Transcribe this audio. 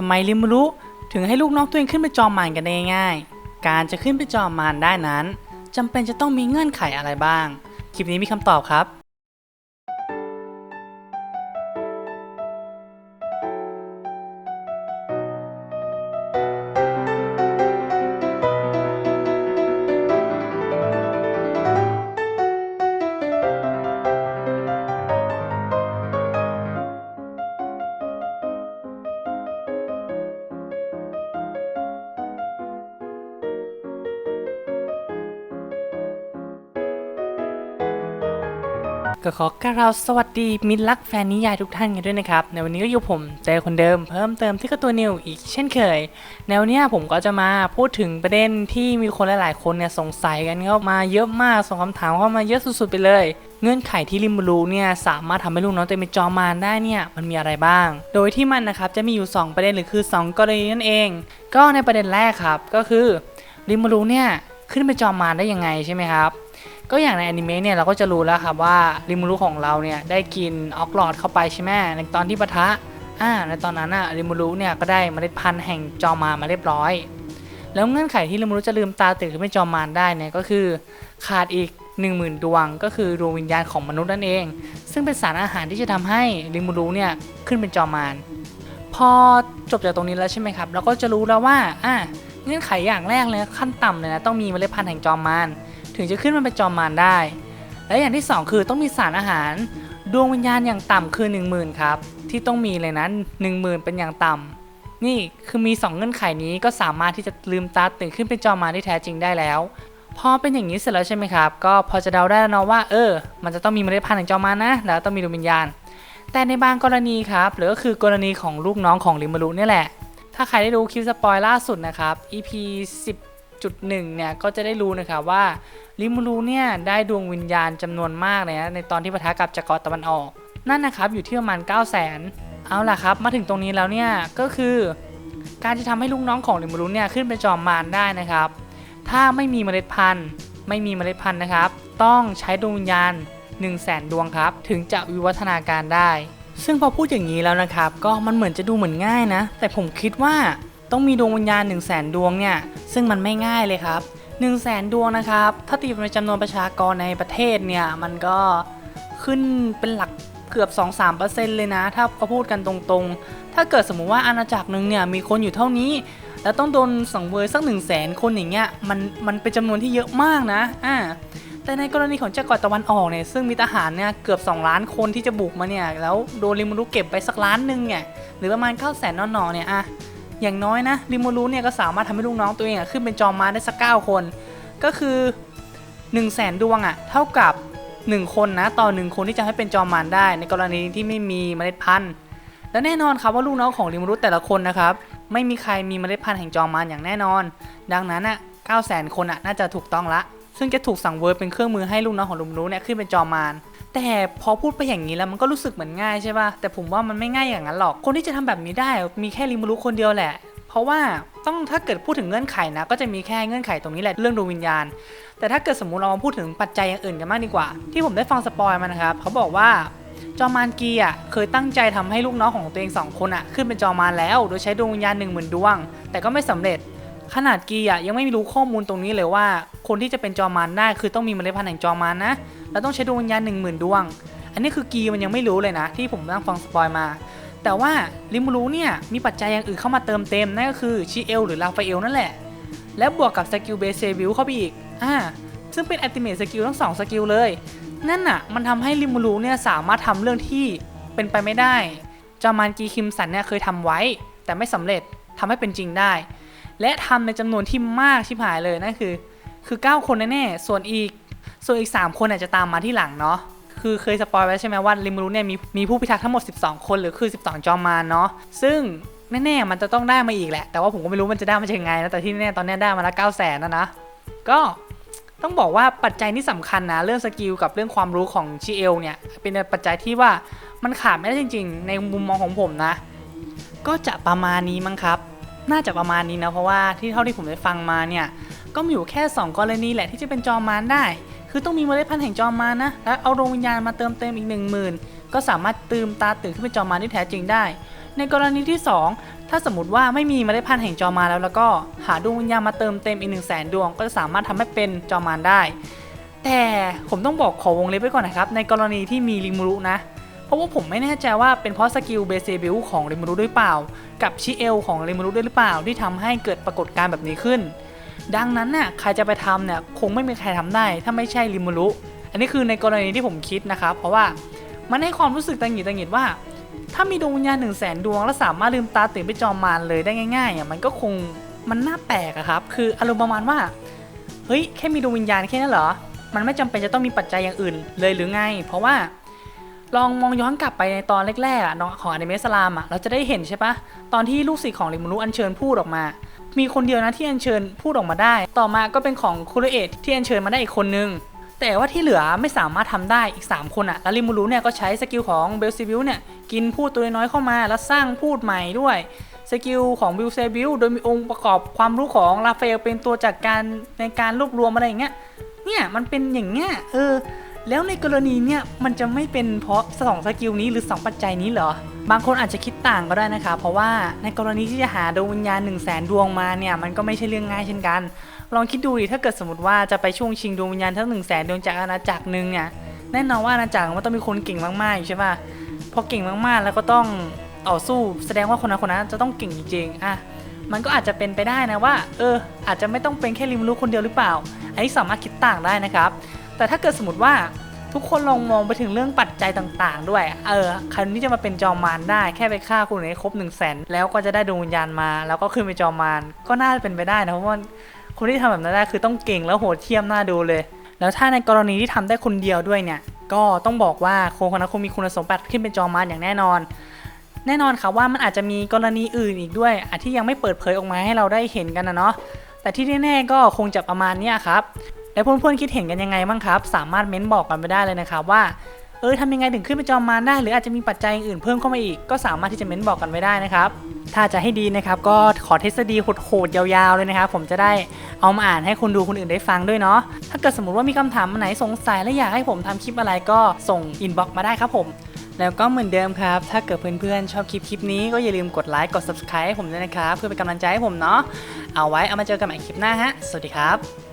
ทำไมริมรุถึงให้ลูกน้องตัวเองขึ้นไปจอมมารกันได้ง่าย การจะขึ้นไปจอมมารได้นั้นจำเป็นจะต้องมีเงื่อนไขอะไรบ้าง คลิปนี้มีคำตอบครับ ก็ขอกราบสวัสดีมิตรรักแฟนนิยายทุกท่านกันด้วยนะครับ ในวันนี้ก็อยู่ผมเจอคนเดิมเพิ่มเติมที่กร์ตัวนิวอีกเช่นเคย แนวเนี้ยผมก็จะมาพูดถึงประเด็นที่มีคนหลาย ๆ คนเนี่ยสงสัยกันเข้ามาเยอะมากส่งคำถามเข้ามาเยอะสุด ๆ ไปเลย เงื่อนไขที่ริมรูเนี่ยสามารถทำให้ลูกน้องตัวเองเป็นจอมมารได้เนี่ยมันมีอะไรบ้าง โดยที่มันนะครับจะมีอยู่ 2 ประเด็นหรือคือ 2 กรณีนั่นเอง ก็ในประเด็นแรกครับก็คือริมรูเนี่ยขึ้นเป็นจอมมารได้ยังไงใช่ไหมครับ ก็อย่างในอนิเมะเนี่ยเราก็จะรู้แล้วครับว่าริมูรุของเราเนี่ยได้กินออกลอดเข้าไปใช่ไหมในตอนที่ปะทะอ่าในตอนนั้นอะริมูรุเนี่ยก็ได้เมล็ดพันธุ์แห่งจอมามาเรียบร้อย แล้วเงื่อนไขที่ริมูรุจะลืมตาตื่นขึ้นเป็นจอมารได้เนี่ยก็คือขาดอีก 10,000 ดวง ก็คือดวงวิญญาณของมนุษย์นั่นเอง ซึ่งเป็นสารอาหารที่จะทำให้ริมูรุเนี่ยขึ้นเป็นจอมารพอจบจากตรงนี้แล้วใช่ไหมครับเราก็จะรู้แล้วว่าอ่าเงื่อนไขอย่างแรกเลยขั้นต่ำเลยนะต้องมีเมล็ดพันธุ์แห่งจอมาร ถึงจะขึ้นมาเป็นจอมมารได้ และอย่างที่ 2 คือต้องมีสารอาหาร ดวงวิญญาณอย่างต่ำคือ 10,000ครับที่ต้องมีเลยนะ10,000 เป็นอย่างต่ำนี่คือมี 2 เงื่อนไขนี้ก็สามารถที่จะลืมตาตื่นขึ้นเป็นจอมมารที่แท้จริงได้แล้วพอเป็นอย่างนี้เสร็จแล้วใช่ไหมครับ ก็พอจะเดาได้แล้วเนาะว่าเออ มันจะต้องมีเมล็ดพันธุ์แห่งจอมานะ แล้วต้องมีดวงวิญญาณ แต่ในบางกรณีครับ หรือก็คือกรณีของลูกน้องของริมารุนี่แหละ ถ้าใครได้ดูคลิปสปอยล่าสุดนะครับ EP 10.1เนี่ยก็จะได้รู้นะครับว่าริมูรูเนี่ยได้ดวงวิญญาณจำนวนมากเลยนะในตอนที่ปะทะกับจักรตะวันออก นั่นนะครับอยู่ที่ประมาณ 9 0 0 0 0 0เอาล่ะครับมาถึงตรงนี้แล้วเนี่ยก็คือ การจะทำให้ลูกน้องของริมูรูเนี่ยขึ้นเป็นจอมมารได้นะครับ ถ้าไม่มีเมล็ดพันธุ์ ไม่มีเมล็ดพันธุ์นะครับ ต้องใช้ดวงวิญญาณ 1 0 0 0 0แสนดวงครับ ถึงจะวิวัฒนาการได้ซึ่งพอพูดอย่างนี้แล้วนะครับ ก็มันเหมือนจะดูเหมือนง่ายนะ แต่ผมคิดว่า ต้องมีดวงวิญญาณ 1 0 0 0 0แสนดวงเนี่ย ซึ่งมันไม่ง่ายเลยครับ 1 0 0 0 0แสนดวงนะครับ ถ้าตีเป็นจำนวนประชากรในประเทศเนี่ย มันก็ขึ้นเป็นหลักเกือบ 2-3%เลยนะ ถ้าก็พูดกันตรงๆ ถ้าเกิดสมมุติว่าอาณาจักรหนึ่งเนี่ยมีคนอยู่เท่านี้ แล้วต้องโดนสังเวยสัก1 0 0 0 0แสนคนอย่างเงี้ย มันมันเป็นจำนวนที่เยอะมากนะ อ่า แต่ในกรณีของจักรวรรดิตะวันออกเนี่ย ซึ่งมีทหารเนี่ยเกือบ 2 ล้านคนที่จะบุกมาเนี่ย แล้วโดนริมูรุเก็บไปสักล้านหนึ่งเนี่ย หรือประมาณ9 0 0 0 0นนอๆเนี่ย อะ อย่างน้อยนะริมูรุเนี่ยก็สามารถทำให้ลูกน้องตัวเองอะขึ้นเป็นจอมมารได้สักเก้าคน ก็คือ1นึ่งแสนดวงอะเท่ากับ 1 คนนะต่อ 1 คนที่จะให้เป็นจอมมารได้ ในกรณีที่ไม่มีเมล็ดพันธุ์และแน่นอนครับว่าลูกน้องของริมูรุแต่ละคนนะครับไม่มีใครมีเมล็ดพันธุ์แห่งจอมมารอย่างแน่นอน ดังนั้นอะเก้าแสนคนอะน่าจะถูกต้องละ ซึ่งจะถูกสั่งเวิร์ดเป็นเครื่องมือให้ลูกน้องของริมูรุเนี่ยขึ้นเป็นจอมมาร แต่พอพูดไปอย่างนี้แล้วมันก็รู้สึกเหมือนง่ายใช่ป่ะ แต่ผมว่ามันไม่ง่ายอย่างนั้นหรอก คนที่จะทำแบบนี้ได้มีแค่ริมูรุคนเดียวแหละ เพราะว่าต้องถ้าเกิดพูดถึงเงื่อนไขนะ ก็จะมีแค่เงื่อนไขตรงนี้แหละเรื่องดวงวิญญาณ แต่ถ้าเกิดสมมุติเรามาพูดถึงปัจจัยอย่างอื่นกันมากดีกว่า ที่ผมได้ฟังสปอยมานะครับเขาบอกว่าจอมารกีอะเคยตั้งใจทำให้ลูกน้องของตัวเองสองคนอะขึ้นเป็นจอมมารแล้ว โดยใช้ดวงวิญญาณหนึ่งหมื่นดวง แต่ก็ไม่สำเร็จ ขนาดกีอะยังไม่รู้ข้อมูลตรงนี้เลยว่า คนที่จะเป็นจอมมารได้คือต้องมีเมล็ดพันธุ์แห่งจอมมารนะแล้วต้องใช้ดวงวิญญาณหนึ่งหมื่นดวง อันนี้คือกีมันยังไม่รู้เลยนะ ที่ผมนั่งฟังสปอยมา แต่ว่าริมูรุเนี่ยมีปัจจัยอย่างอื่นเข้ามาเติมเต็มนั่นก็คือชิเอลหรือลาฟาเอลนั่นแหละ และบวกกับสกิลเบสเซวิลเข้าไปอีกอ่าซึ่งเป็นอัติเมทสกิลทั้งสองสกิลเลย นั่นน่ะมันทำให้ริมูรุเนี่ยสามารถทำเรื่องที่เป็นไปไม่ได้จามานกีคิมสันเนี่ยเคยทำไว้ แต่ไม่สำเร็จทำให้เป็นจริงได้ และทำในจำนวนที่มากชิบหายเลยนั่นคือ คือ 9 คนแน่ๆส่วนอีกส่วนอีก 3 คนอาจจะตามมาที่หลังเนาะคือเคยสปอยไว้ใช่ไหมว่าริมูรุเนี่ยมีมีผู้พิทักษ์ทั้งหมด 12 คนหรือคือ 12 จอมมารเนาะซึ่งแน่ๆมันจะต้องได้มาอีกแหละ แต่ว่าผมก็ไม่รู้มันจะได้มายังไงนะแต่ที่แน่ตอนนี้ได้มาแล้ว9 0 0 0 0นนะนะก็ต้องบอกว่าปัจจัยที่สำคัญนะเรื่องสกิลกับเรื่องความรู้ของชิเอลเนี่ยเป็นปัจจัยที่ว่ามันขาดไม่ได้จริง ๆ ในมุมมองของผมนะ ก็จะประมาณนี้มั้งครับ น่าจะประมาณนี้นะเพราะว่าที่เท่าที่ผมได้ฟังมาเนี่ยก็มีอยู่แค่ 2 กรณีแหละที่จะเป็นจอมมารได้ คือต้องมีเมล็ดพันธุ์แห่งจอมมารนะแล้วเอาดวงวิญญาณมาเติมเต็มอีก 1 0,000 ก็สามารถตื่มตาตื่นขึ้นเป็นจอมมารที่แท้จริงได้ ในกรณีที่ 2 ถ้าสมมติว่าไม่มีเมล็ดพันธุ์แห่งจอมารแล้วแล้วก็หาดวงวิญญาณมาเติมเต็มอีกหนึ่งแสนดวง ก็จะสามารถทำให้เป็นจอมารได้ แต่ผมต้องบอกขอวงเล็บไว้ก่อนนะครับในกรณีที่มีริมูรุนะ เพราะว่าผมไม่แน่ใจว่าเป็นเพราะสกิลเบเซบิลของริมูรุด้วยเปล่า กับชิเอลของริมูรุด้วยหรือเปล่าที่ทำให้เกิดปรากฏการณ์แบบนี้ขึ้น ดังนั้นน่ะใครจะไปทำเนี่ยคงไม่มีใครทำได้ ถ้าไม่ใช่ริมูรุอันนี้คือในกรณีที่ผมคิดนะครับ เพราะว่ามันให้ความรู้สึกตังหงิดตังหงิดว่า ถ้ามีดวงวิญญาณหนึ่งแสนดวง แล้วสามารถลืมตาตื่นไปจอมมารเลยได้ง่ายๆอะมันก็คงมันน่าแปลกอะครับ คืออารมณ์ประมาณว่าเฮ้ยแค่มีดวงวิญญาณแค่นั้นเหรอ มันไม่จำเป็นจะต้องมีปัจจัยอย่างอื่นเลยหรือไง เพราะว่า ลองมองย้อนกลับไปในตอนแรกๆอะเนาะของอนิเมะสลามอะเราจะได้เห็นใช่ปะตอนที่ลูกศิษย์ของริมูรุอัญเชิญพูดออกมา มีคนเดียวนะที่อัญเชิญพูดออกมาได้ ต่อมาก็เป็นของคุเรเอะที่อัญเชิญมาได้อีกคนนึง แต่ว่าที่เหลือไม่สามารถทำได้อีก 3 คนอะแล้วริมูรุเนี่ยก็ใช้สกิลของเบลซิบิลเนี่ยกินพูดตัวน้อยเข้ามาแล้วสร้างพูดใหม่ด้วยสกิลของบิลเซบิลโดยมีองค์ประกอบความรู้ของราฟาเอลเป็นตัวจากการในการรวบรวมอะไรอย่างเงี้ยเนี่ยมันเป็นอย่างเงี้ยเออ แล้วในกรณีเนี่ยมันจะไม่เป็นเพราะสองสกิลนี้หรือ 2 ปัจจัยนี้เหรอ บางคนอาจจะคิดต่างก็ได้นะคะ เพราะว่าในกรณีที่จะหาดวงวิญญาณ1 0 0 0 0แสนดวงมาเนี่ยมันก็ไม่ใช่เรื่องง่ายเช่นกัน ลองคิดดูดิถ้าเกิดสมมติว่าจะไปช่วงชิงดวงวิญญาณทั้ง1 0 0 0 0แสนดวงจากอาณาจักรหนึ่งเนี่ยแน่นอนว่าอาณาจักรมันต้องมีคนเก่งมากๆอยู่ใช่ป่ะพอเก่งมากๆ แล้วก็ต้องต่อสู้แสดงว่าคนนั้นคนนั้นจะต้องเก่งจริงๆอะมันก็อาจจะเป็นไปได้นะว่า เออ อาจจะไม่ต้องเป็นแค่ริมรู้คนเดียวหรือเปล่า อันนี้สามารถคิดต่างได้นะครับ แต่ถ้าเกิดสมมติว่าทุกคนลองมองไปถึงเรื่องปัจจัยต่างๆ ด้วย เออใครที่จะมาเป็นจอมมารได้แค่ไปฆ่าคนให้ครบ1นึ่งแสนแล้วก็จะได้ดวงวิญญาณมา แล้วก็ขึ้นไปจอมมารก็น่าจะเป็นไปได้นะเพราะว่าคนที่ทำแบบนั้นได้คือต้องเก่งแล้วโหดเที่ยมน่าดูเลย แล้วถ้าในกรณีที่ทำได้คนเดียวด้วยเนี่ย ก็ต้องบอกว่าคนคนนั้นคงมีคุณสมบัติขึ้นเป็นจอมมารอย่างแน่นอน แน่นอนค่ะว่ามันอาจจะมีกรณีอื่นอีกด้วยอาที่ยังไม่เปิดเผยออกมาให้เราได้เห็นกันนะเนาะแต่ที่แน่ๆก็คงจะประมาณนี้ครับ แล้วเพื่อนๆคิดเห็นกันยังไงบ้างครับ สามารถเม้นบอกกันไปได้เลยนะครับว่าเออทำยังไงถึงขึ้นไปจอมมารได้ หรืออาจจะมีปัจจัยอื่นเพิ่มเข้ามาอีก ก็สามารถที่จะเม้นบอกกันไว้ได้นะครับ ถ้าจะให้ดีนะครับ ก็ขอทฤษฎีโหดๆยาวๆเลยนะครับ ผมจะได้เอามาอ่านให้คนดูคนอื่นได้ฟังด้วยเนาะ ถ้าเกิดสมมติว่ามีคำถามไหนสงสัยและอยากให้ผมทำคลิปอะไรก็ส่งอินบ็อกซ์มาได้ครับผม แล้วก็เหมือนเดิมครับ ถ้าเกิดเพื่อนๆชอบคลิปคลิปนี้ก็อย่าลืมกดไลค์ กด subscribe ให้ผมด้วยนะครับ เพื่อเป็นกำลังใจให้ผมเนาะ เอาไว้เอามาเจอกันใหม่คลิปหน้าฮะ สวัสดีครับ